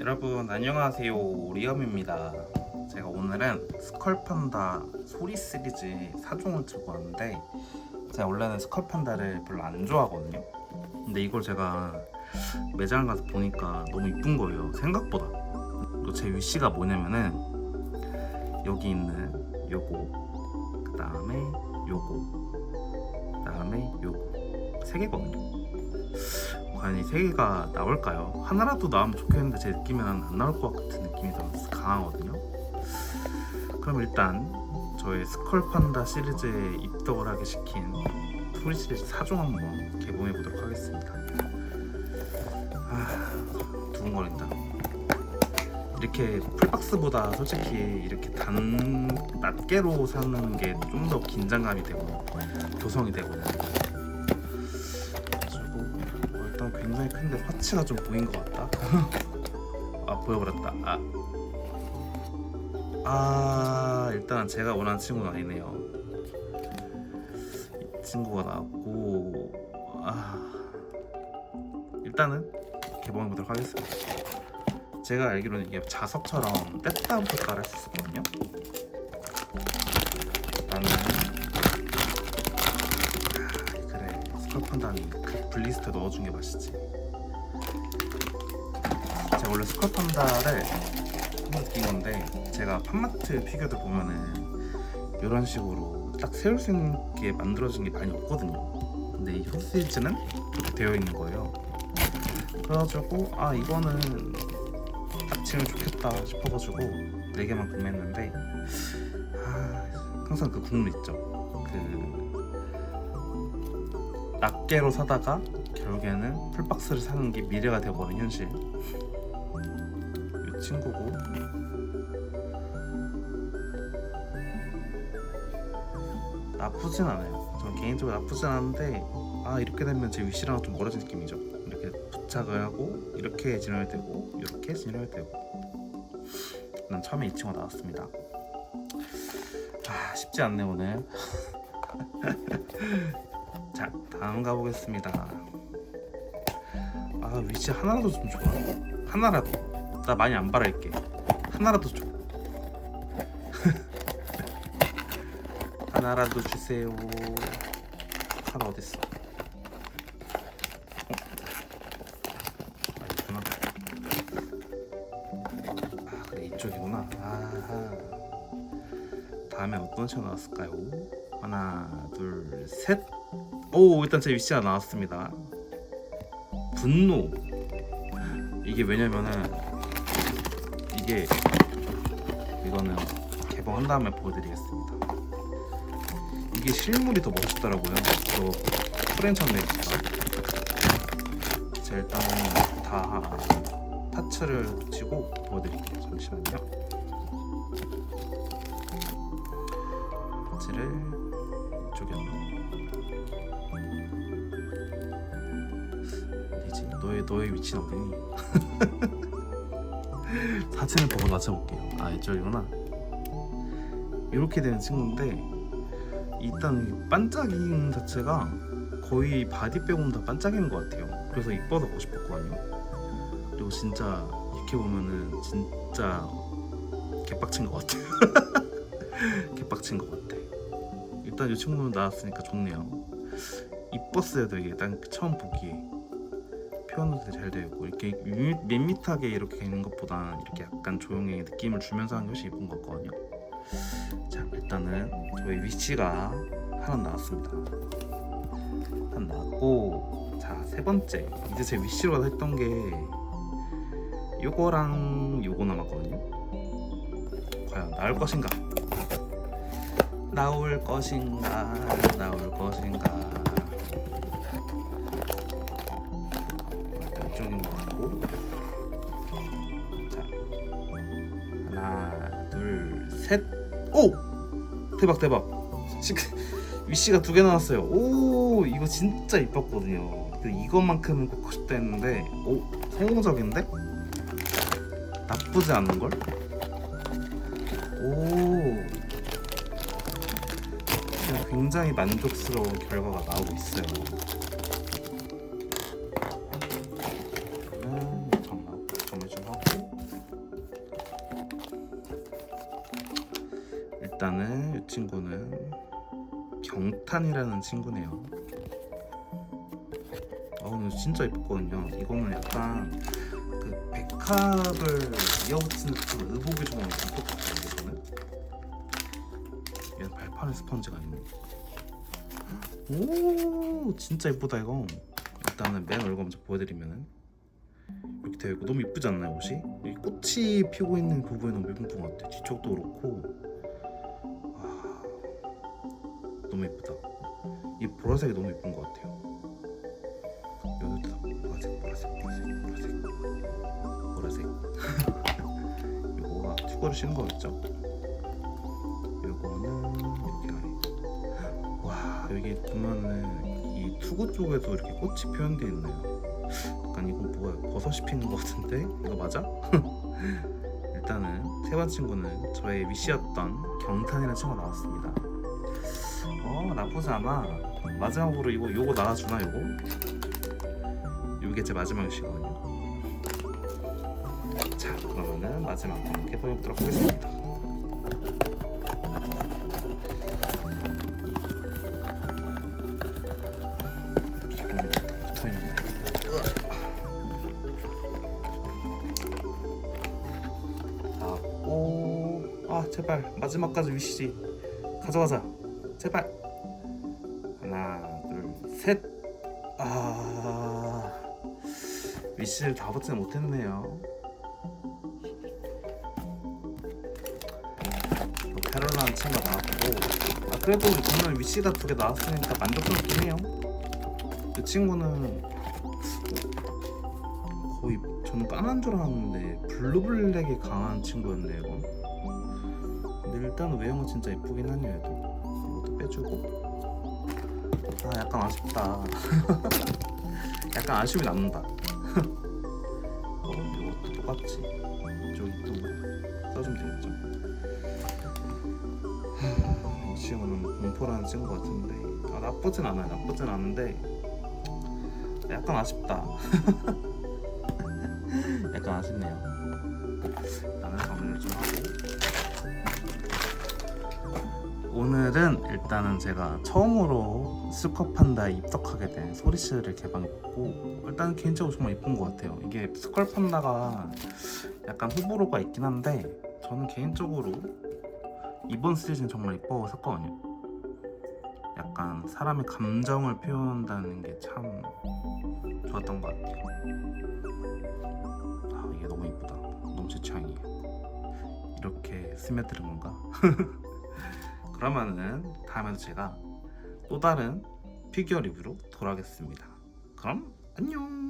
여러분 안녕하세요. 리엄입니다. 제가 오늘은 스컬판다 소리 시리즈 4종을 들고 왔는데 제가 원래는 스컬판다를 별로 안 좋아하거든요. 근데 이걸 제가 매장 가서 보니까 너무 이쁜 거예요. 생각보다. 제 위시가 뭐냐면은 여기 있는 요거 그 다음에 요거 그 다음에 요거. 세 개거든요 과연 이 세 개가 나올까요? 하나라도 나오면 좋겠는데 제 느낌에는 안 나올 것 같은 느낌이 더 강하거든요. 그럼 일단 저의 스컬판다 시리즈에 입덕을 하게 시킨 소리 시리즈 4종 한번 개봉해 보도록 하겠습니다. 아, 두근거린다. 이렇게 풀박스보다 솔직히 이렇게 단 낱개로 사는 게 좀 더 긴장감이 되고 조성이 되거든요. 굉장히 큰데 화치가 좀 보인 것 같다. 아 보여버렸다. 아. 아 일단 제가 원하는 친구는 아니네요. 이 친구가 나왔고 아 일단은 개봉해 보도록 하겠습니다. 제가 알기로는 이게 자석처럼 깔을 수 있었거든요. 스컬판다는 그 블리스트 넣어준 게 맛있지. 제가 원래 스컬판다를 한번 느낀 건데 제가 팜마트 피규어들 보면은 이런 식으로 딱 세울 수 있는 게 만들어진 게 많이 없거든요. 근데 이 소시지는 이렇게 되어 있는 거예요. 그래가지고 아 이거는 딱 치면 좋겠다 싶어가지고 4개만 구매했는데 아 항상 그 국물 있죠. 그 낱개로 사다가 결국에는 풀박스를 사는 게 미래가 되어버린 현실. 이 친구고 나쁘진 않아요. 저는 개인적으로 나쁘진 않은데 아 이렇게 되면 제 위시랑 좀 멀어진 느낌이죠. 이렇게 부착을 하고 이렇게 진행을 되고 이렇게 진행을 되고. 난 처음에 이 친구가 나왔습니다. 아 쉽지 않네 오늘. 자 다음 가보겠습니다. 아 위치 하나라도 좀 좋아. 하나라도. 나 많이 안 바랄게. 하나라도 줘. 하나라도 주세요. 하나 어딨어? 어? 아. 아 이쪽이구나. 아하. 다음에 어떤 시가 나왔을까요? 하나, 둘, 셋. 오 일단 제 위치가 나왔습니다. 분노. 이게 왜냐면은 이게 이거는 개봉한 다음에 보여드리겠습니다. 이게 실물이 더 멋있더라고요. 저 프랜차이즈가. 자 일단 다 파츠를 붙이고 보여드릴게요. 잠시만요. 파츠를 이쪽에 어 너의 너의 위치는 어디니? 사진을 보고 맞춰볼게요. 아 이쪽이구나. 이렇게 되는 친구인데 일단 이 반짝임 자체가 거의 바디 빼고는 다 반짝이는 것 같아요. 그래서 이뻐서 보고 싶었거든요. 그리고 진짜 이렇게 보면은 진짜 개빡친 것 같아요. 개빡친 것 같아. 일단 이 친구는 나왔으니까 좋네요. 이뻤어요, 되게. 난 처음 보기에. 표현도 되게 잘 되어 있고 이렇게 밋- 밋밋하게 이렇게 있는 것보다 이렇게 약간 조용히 느낌을 주면서 하는 것이 이쁜 것 같거든요. 자 일단은 저희 위치가 하나 나왔습니다. 하나 나왔고 자 세 번째 이제 제 위치로 했던 게 요거랑 요거 남았거든요. 과연 나올 것인가? 나올 것인가? 나올 대박 대박. 시- 위시가 두 개 나왔어요. 오 이거 진짜 이뻤거든요. 그 이것만큼은 갖고 싶다 했는데 오 성공적인데? 나쁘지 않은걸? 오. 굉장히 만족스러운 결과가 나오고 있어요 일단은 이 친구는 경탄이라는 친구네요. 어, 이거 진짜 예쁘거든요. 이거는 약간 그 백합을 이어붙이는 그 의복이 좀 같아요. 이거는. 얘는 발판에 스펀지가 있네. 오, 진짜 예쁘다 이거. 일단은 맨 얼굴 먼저 보여드리면은 이렇게 되어 있고 너무 이쁘지 않나요 옷이? 이 꽃이 피고 있는 부분이 너무 예쁜 것 같아요. 뒤쪽도 그렇고. 너무 예쁘다. 이 보라색이 너무 예쁜 것 같아요. 여기도 다 보라색, 보라색, 보라색, 보라색, 보라색. 이거가 튜버를 씌운 거였죠? 이거는 이렇게 아래. 와 여기 보면은 이 투구 쪽에도 이렇게 꽃이 표현되어 있네요. 약간 이건 뭐야? 버섯이 피는 것 같은데 이거 맞아? 일단은 세 번째 친구는 저의 위시였던 경탄이라는 친구가 나왔습니다. 어 나쁘지 않아. 마지막으로 이거 요거 나와주나 요거? 요게 제 마지막 위시거든요. 자 그러면은 마지막 함께 보여보도록 하겠습니다. 나왔고 아 제발 마지막까지 위시지 가져가자 제발 위시를 다 받지 못했네요. 캐롤라는 친구가 나왔고 아 그래도 저는 위시가 두 개 나왔으니까 만족스럽긴 해요. 그 친구는 거의 저는 까만 줄 알았는데 블루블랙이 강한 친구였네 이건. 근데 일단 외형은 진짜 예쁘긴 하네요 얘도. 이것도 빼주고. 아 약간 아쉽다. 약간 아쉬움이 남는다 친구는 공포라는 친구 같은데 아 나쁘진 않아요 나쁘진 않은데 약간 아쉽다 약간 아쉽네요. 나는 정리를 좀 하고 오늘은 일단은 제가 처음으로 스컷 판다에 입덕하게 된 소리씨를 개방했고 일단 개인적으로 정말 이쁜 것 같아요. 이게 스컬 판다가 약간 호불호가 있긴 한데 저는 개인적으로 이번 시리즈는 정말 이뻐 샀거든요. 약간 사람의 감정을 표현한다는 게 참 좋았던 것 같아요. 아 이게 너무 이쁘다. 너무 제 취향이에요. 이렇게 스며드는 건가? 그러면은 다음에도 제가 또 다른 피규어 리뷰로 돌아오겠습니다. 그럼 안녕.